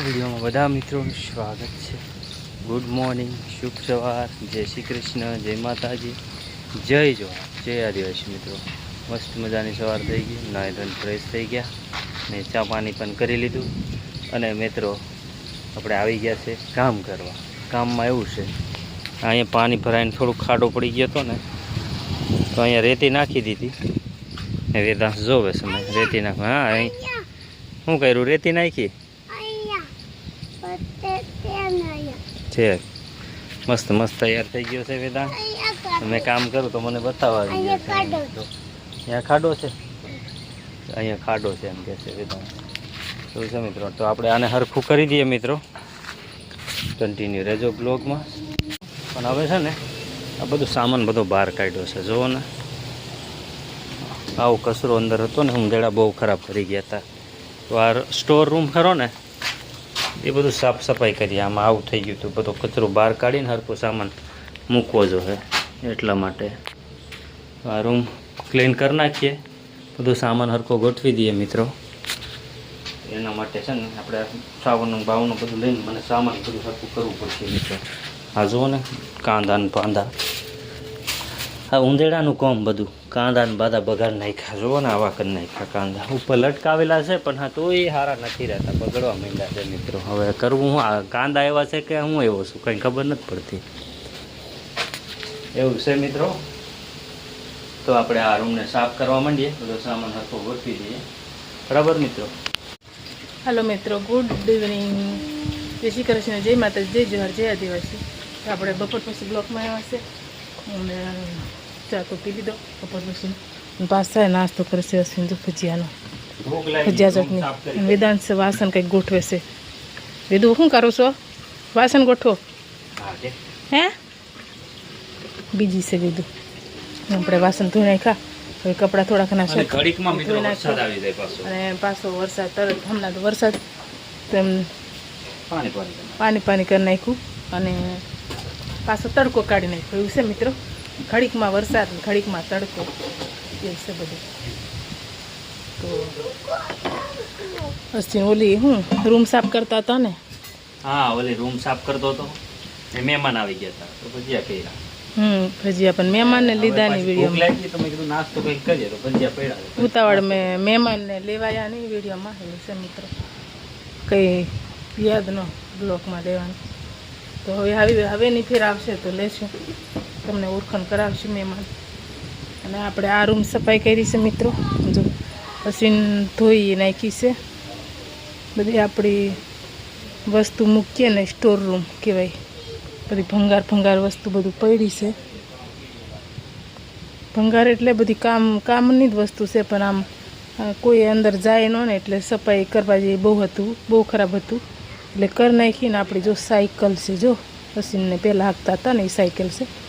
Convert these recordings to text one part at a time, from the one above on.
વિડીયોમાં બધા મિત્રોનું સ્વાગત છે. ગુડ મોર્નિંગ શુભ સવાર જય શ્રી કૃષ્ણ, જય માતાજી, જય જોહાર જય આદિવાસી મિત્રો. મસ્ત મજાની સવાર થઈ ગઈ નાય ધન ફ્રેશ થઈ ગયા. ને ચા પાણી પણ કરી લીધું. અને મિત્રો, આપણે આવી ગયા છે કામ કરવા. કામમાં એવું છે, અહીંયા પાણી ભરાઈને થોડુંક ખાડો પડી ગયો હતો ને, તો અહીંયા રેતી નાખી દીધી. ને જોવે સમય, રેતી નાખ હા, અહીં. શું કર્યું? રેતી નાખી? છે. મસ્ત મસ્ત તૈયાર થઈ ગયો છે વેદાંત. મેં કામ કરો તો મને બતાવવા આવી. અહીંયા ખાડો છે. અહીંયા ખાડો છે? એમ કે છે વેદાંત. શું છે મિત્રો? તો આપણે આને હરખું કરી દઈએ મિત્રો. કન્ટિન્યુ રહેજો બ્લોગમાં. પણ હવે છે ને આ બધું સામાન બધો બહાર કાઢ્યો છે. જુઓ ને. આવો કચરો અંદર હતો ને ઊંધેડા બહુ ખરાબ કરી ગયા હતા. તો આ સ્ટોર રૂમ ખરો ને એ બધું સાફ સફાઈ કરી, આમાં આવું થઈ ગયું હતું. બધો કચરો બહાર કાઢીને હરખો સામાન મૂકવો જોઈએ એટલા માટે. આ રૂમ ક્લીન કરી નાખીએ. બધું સામાન હરખો ગોઠવી દઈએ મિત્રો. એના માટે છે ને આપણે સાવનનું, ભાવનું બધું લઈને મને સામાન બધું સરખું કરવું પડશે મિત્રો. આ જુઓ ને કાંદા ને પાંદા. આ ઉંદેડાનું કોમ બધું. કાંદા ને બધા બગાડ નાખ્યા. જુઓ ને આવા કરી નાખ્યા કાંદા. ઉપર લટકાવેલા છે, પણ હા, તોય સારા નથી રહેતા. બગડવા માંડ્યા છે મિત્રો. હવે કરવું હું? આ કાંદા એવા છે કે હું એવો છું? કંઈ ખબર નથી પડતી. એવું છે મિત્રો? તો આપણે આ રૂમને સાફ કરવા માંડીએ. બધો સામાન હતો ગોઠવી દઈએ. બરાબર મિત્રો? હાલો મિત્રો, ગુડ ઇવનિંગ. જય શ્રી કૃષ્ણ, જય માતાજી, જય જોહર, જય આદિવાસી. આપણે બપોર પછી બ્લોકમાં આવ્યા છે. અને ચા તો પી લીધો બપોર પછી પાછા નાસ્તો કરે છે અશ્વિન ભજીયાનો ભજીયા ચટણી વેદાંત વાસણ કંઈક ગોઠવે છે વેદુ શું કરો છો વાસણ ગોઠવો હા બીજી છે વેદુ આપણે વાસણ ધોઈ નાખ્યા હવે કપડાં થોડાક ના અને ઘડીકમાં મિત્રો ધોઈ વરસાદ નાખ્યા. આવી જાય પાછો અને પાછો વરસાદ તરત હમણાં તો વરસાદ તેમ પાણી પાણી કરી. પાણી પાણી કરી નાખ્યું અને પાછો તડકો કાઢી નાખ્યો એવું છે મિત્રો ઘડીકમાં વરસાદ ઘડીકમાં તડકો એવું છે બધું. તો અશ્વિન ઓલી હું રૂમ સાફ કરતા હતા ને? હા ઓલી રૂમ સાફ કરતો હતો. મહેમાન આવી ગયા હતા તો ભજીયા કર્યા. હમ ભજીયા પણ મહેમાનને લીધાની હવે પાછી ભૂખ લાગી તો મેં કીધું નાસ્તો કંઈક કરીએ તો ભજીયા પડ્યા ઉતાવળ મેં મહેમાનને લેવાયા નહીં વિડીયોમાં એવું છે મિત્રો. કંઈ યાદ ન બ્લોકમાં લેવાનું. તો હવે હવે હવેની ફેર આવશે તો લેશું. તમને ઓળખાણ કરાવશું મહેમાન. અને આપણે આ રૂમ સફાઈ કરી છે મિત્રો. જો અશ્વિન ધોઈ નાખી છે. બધી આપણી વસ્તુ મૂકીએ ને સ્ટોર રૂમ કહેવાય. બધી ભંગાર ભંગાર વસ્તુ બધું પડી છે. ભંગાર એટલે બધી કામ, કામની જ વસ્તુ છે, પણ આમ કોઈ અંદર જાય ન ને એટલે સફાઈ કરવા જેવી બહુ હતું, બહુ ખરાબ હતું. એટલે કરી નાખીને આપણી જો સાયકલ છે, જો મશીનને પહેલાં હાંકતા હતા ને એ સાયકલ છે.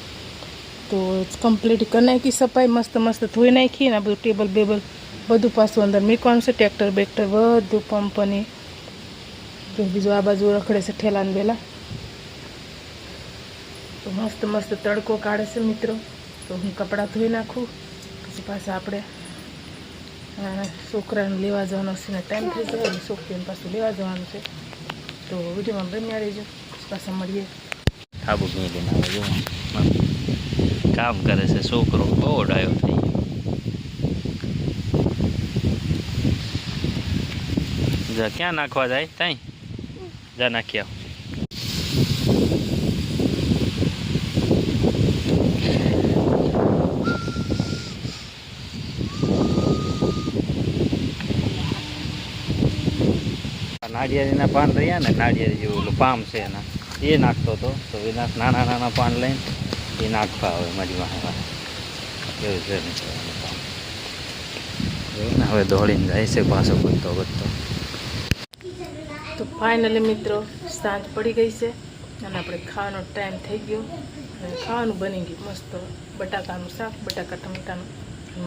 તો કમ્પ્લીટ કરી નાખી, સફાઈ મસ્ત મસ્ત ધોઈ નાખી ને બધું ટેબલ બેબલ બધું પાછું અંદર મૂકવાનું છે. ટ્રેક્ટર બેક્ટર બધું પંપની જો બીજું આ બાજુ રખડે છે ઠેલાને પહેલાં તો મસ્ત મસ્ત તડકો કાઢે છે મિત્રો. તો હું કપડાં ધોઈ નાખું. પછી પાછા આપણે છોકરાને લેવા જવાનો છે ને ટાઈમ થઈ અને છોકરીને પાછું લેવા જવાનું છે. તો વિડીયોમાં બન્યા રહેજો. પછી મળીએ. થાબુ મેલીને આવે જો કામ કરે છે, છોકરો બહુ ડાયો થઈ ગયો. જા, ક્યાં નાખવા જાય ત્યાં જા, નાખી આવ. નાળિયેરીના પાન રહ્યા ને, નાળિયેરી જેવું પામ છે એના, એ નાખતો હતો તો એના નાના નાના પાન લઈને એ નાખવા આવે મારી વાહે. એવું છે. હવે દોડીને જાય છે પાછો બધતો બધતો તો ફાઇનલી મિત્રો, સાંજ પડી ગઈ છે અને આપણે ખાવાનો ટાઈમ થઈ ગયો. અને ખાવાનું બની ગયું. મસ્ત બટાકાનું શાક, બટાકા ટમેટાનું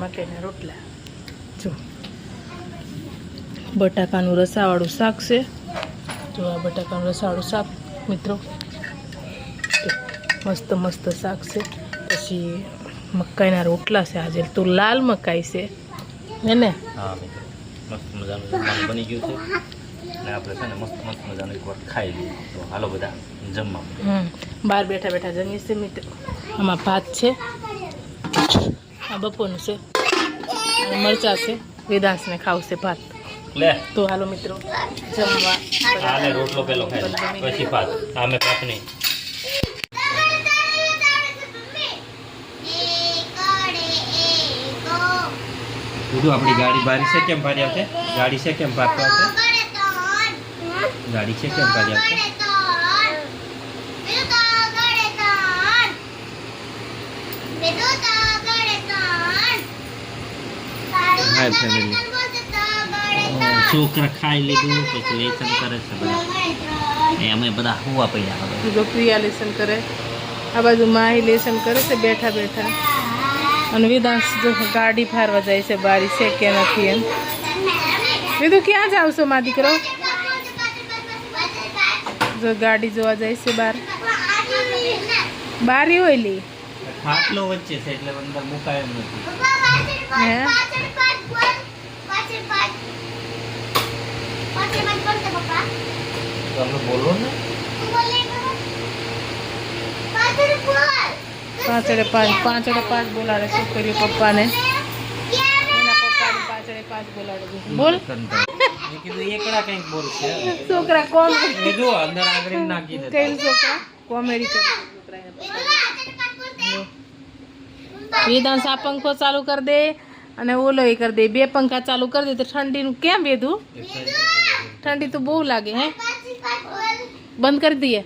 મકાઈના રોટલા. જો. બટાકાનું રસાવાળું શાક છે. જો આ બટાકાનું રસાવાળું શાક, મિત્રો. મસ્ત મસ્ત શાક છે. પછી મકાઈના રોટલા છે આજે. તો લાલ મકાઈ છે. હે ને? હા મસ્ત મજાનું જમવાનું બની ગયું છે. ને આપણે છે ને મસ્ત મસ્ત મજાનું એકવાર ખાઈ લઈએ. તો હાલો બધા જમવા. બહાર બેઠા બેઠા જમીએ છે મિત્રો. આમાં ભાત છે. આ બપોરનું છે. મરચા છે. વેદાંશને ખાવશે ભાત. લે. તો હાલો મિત્રો. જમવા. રોટલો પેલો ખાઈ પછી ભાત. આમે ભાત નહીં. કીધું આપણી ગાડી ભારી છે, કેમ ભારી આવશે ગાડી છે, કેમ પાર્ક આવશે ગાડી છે, કેમ ભારી આવશે હાય ફેમિલી છોકરા ખાઈ લીધું પછી લેસન કરે છે બધા. અમે બધા હુવા પડ્યા હવે. જો પ્રિયા લેસન કરે. આ બાજુ માહી લેસન કરે છે, બેઠા બેઠા. અને વેદાંશ જો ગાડી ફારવા જાય છે બારી છે કે નથી એમ? વિધુ ક્યાં જાવ છો મા દીકરો? જો ગાડી જોવા જાય છે બાર. બારી હોય લી? ખાટલો વચ્ચે છે એટલે અંદર મુકાય એમ નથી. હે? બોલો ને. પાંચડે પાંચ પાંચડે પાંચ બોલાડે છોકરીઓ પપ્પાને? એના પપ્પાને પાંચડે પાંચ બોલાડે. બોલ. છોકરા કોમ કઈ છોકરા કોમેડી કરે વેદાંશ આ પંખો ચાલુ કરી દે અને ઓલો એ કરી દે. બે પંખા ચાલુ કરી દે તો ઠંડીનું કેમ વેધું? ઠંડી તો બહુ લાગે હે? બંધ કરી દઈએ.